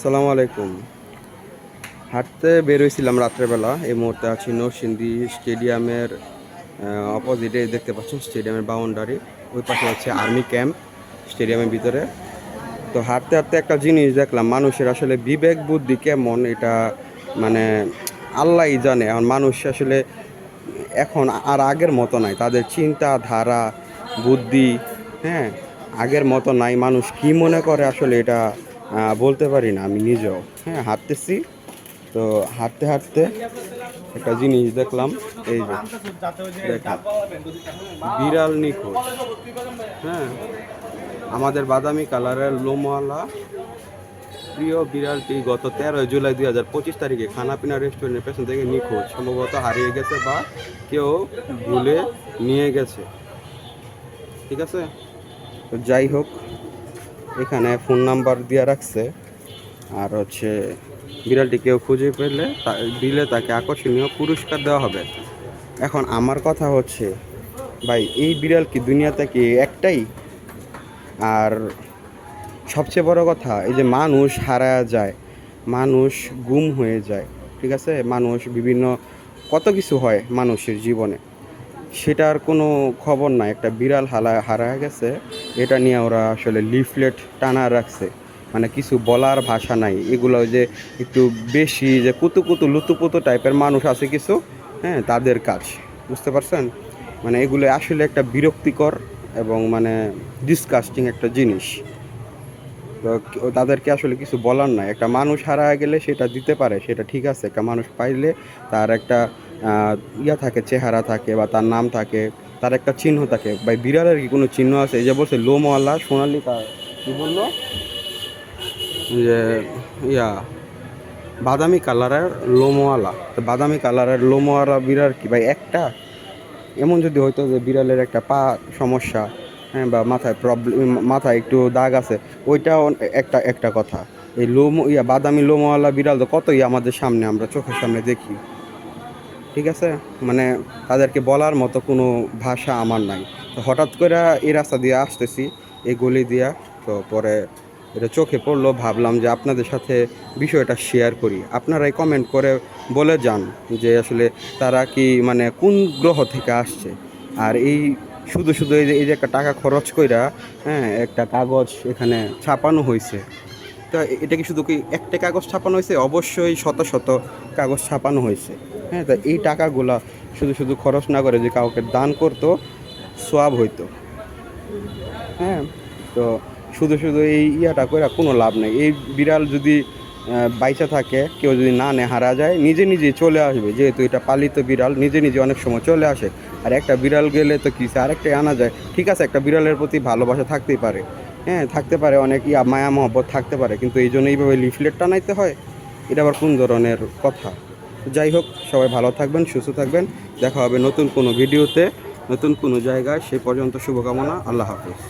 আসসালামু আলাইকুম। হাঁটতে বেরোইছিলাম রাত্রেবেলা। এই মুহূর্তে আছি নরসিংদী স্টেডিয়ামের অপোজিটে দেখতে পাচ্ছেন স্টেডিয়ামের বাউন্ডারি। ওই পাশে হচ্ছে আর্মি ক্যাম্প স্টেডিয়ামের ভিতরে। তো হাঁটতে হাঁটতে একটা জিনিস দেখলাম, মানুষের আসলে বিবেক বুদ্ধি কেমন এটা মানে আল্লাহ জানে। এখন মানুষ আসলে এখন আর আগের মতো নাই। তাদের চিন্তা ধারা বুদ্ধি হ্যাঁ আগের মতো নাই। মানুষ কি মনে করে আসলে এটা বলতে পারি না, আমি নিজেও। হ্যাঁ হাঁটতেছি। তো হাঁটতে হাঁটতে একটা জিনিস দেখলাম, এই যে দেখেন বিড়াল নিখোঁজ। হ্যাঁ আমাদের বাদামি কালারের লোমওয়ালা প্রিয় বিড়ালটি গত তেরোই জুলাই দুই হাজার পঁচিশ তারিখে খানাপিনা রেস্টুরেন্টের পেছন থেকে নিখোঁজ। সম্ভবত হারিয়ে গেছে বা কেউ ভুলে নিয়ে গেছে। ঠিক আছে? তো যাই হোক এখানে ফোন নাম্বার দেওয়া রাখছে। আর হচ্ছে বিড়ালটি কেউ খুঁজে পেলে দিলে তাকে আকর্ষণীয় পুরস্কার দেওয়া হবে। এখন আমার কথা হচ্ছে, ভাই, এই বিড়াল কি দুনিয়াতে কি একটাই? আর সবচেয়ে বড় কথা, এই যে মানুষ হারা যায়, মানুষ গুম হয়ে যায়, ঠিক আছে? মানুষ বিভিন্ন কত কিছু হয় মানুষের জীবনে। সেটার কোনো খবর নাই। একটা বিড়াল হালা হারা গেছে, এটা নিয়ে ওরা আসলে লিফলেট টানা রাখছে। মানে কিছু বলার ভাষা নাই। এগুলো যে একটু বেশি যে কুতু কুতু লুতুপুতু টাইপের মানুষ আছে কিছু হ্যাঁ তাদের কাজ। বুঝতে পারছেন? মানে এগুলো আসলে একটা বিরক্তিকর এবং মানে ডিসকাস্টিং একটা জিনিস। তো তাদেরকে আসলে কিছু বলার নাই। একটা মানুষ হারা গেলে সেটা দিতে পারে, সেটা ঠিক আছে। একটা মানুষ পাইলে তার একটা ইয়া থাকে, চেহারা থাকে বা তার নাম থাকে, তার একটা চিহ্ন থাকে। বা বিড়ালের কি কোনো চিহ্ন আছে? এই যে বলছে, লোমওয়ালা, সোনালি কা- কি বলল? যে, ইয়া, বাদামি কালারের লোমওয়ালা। তো বাদামি কালারের লোমওয়ালা বিড়াল কি? ভাই, একটা? এমন যদি হয়তো যে বিড়ালের একটা পা সমস্যা হ্যাঁ বা মাথায় প্রবলেম মাথায় একটু দাগ আছে, ওইটাও একটা একটা কথা। এই লোম, ইয়া, বাদামি লোমওয়ালা বিড়াল তো কতই আমাদের সামনে, আমরা চোখের সামনে দেখি। ঠিক আছে? মানে তাদেরকে বলার মতো কোনো ভাষা আমার নাই। তো হঠাৎ করে এই রাস্তা দিয়ে আসতেছি, এই গলি দিয়া, তো পরে এটা চোখে পড়ল, ভাবলাম যে আপনাদের সাথে বিষয়টা শেয়ার করি। আপনারাই কমেন্ট করে বলে যান যে আসলে তারা কি মানে কোন গ্রহ থেকে আসছে? আর এই শুধু শুধু এই যে এই যে একটা টাকা খরচ কইরা হ্যাঁ একটা কাগজ এখানে ছাপানো হয়েছে তো এটা কি শুধু কি একটা কাগজ ছাপানো হয়েছে অবশ্যই শত শত কাগজ ছাপানো হয়েছে হ্যাঁ তা এই টাকাগুলা শুধু শুধু খরচ না করে যে কাউকে দান করতো, সোয়াব হইতো। হ্যাঁ তো শুধু শুধু এই ইয়াটা করে কোনো লাভ নেই। এই বিড়াল যদি বাইচা থাকে, কেউ যদি না নে হারা যায়, নিজে নিজে চলে আসবে। যেহেতু এটা পালিত বিড়াল, নিজে নিজে অনেক সময় চলে আসে। আর একটা বিড়াল গেলে তো কিছু আরেকটাই আনা যায়। ঠিক আছে, একটা বিড়ালের প্রতি ভালোবাসা থাকতেই পারে। হ্যাঁ থাকতে পারে, অনেক ইয়া, মায়া, মহব্বত থাকতে পারে। কিন্তু এই জন্য এইভাবে লিফলেট টানাইতে হয়? এটা আবার কোন ধরনের কথা? যাই হোক, সবাই ভালো থাকবেন, সুস্থ থাকবেন। দেখা হবে নতুন কোনো ভিডিওতে, নতুন কোনো জায়গায়। সে পর্যন্ত শুভকামনা, আল্লাহ হাফিজ।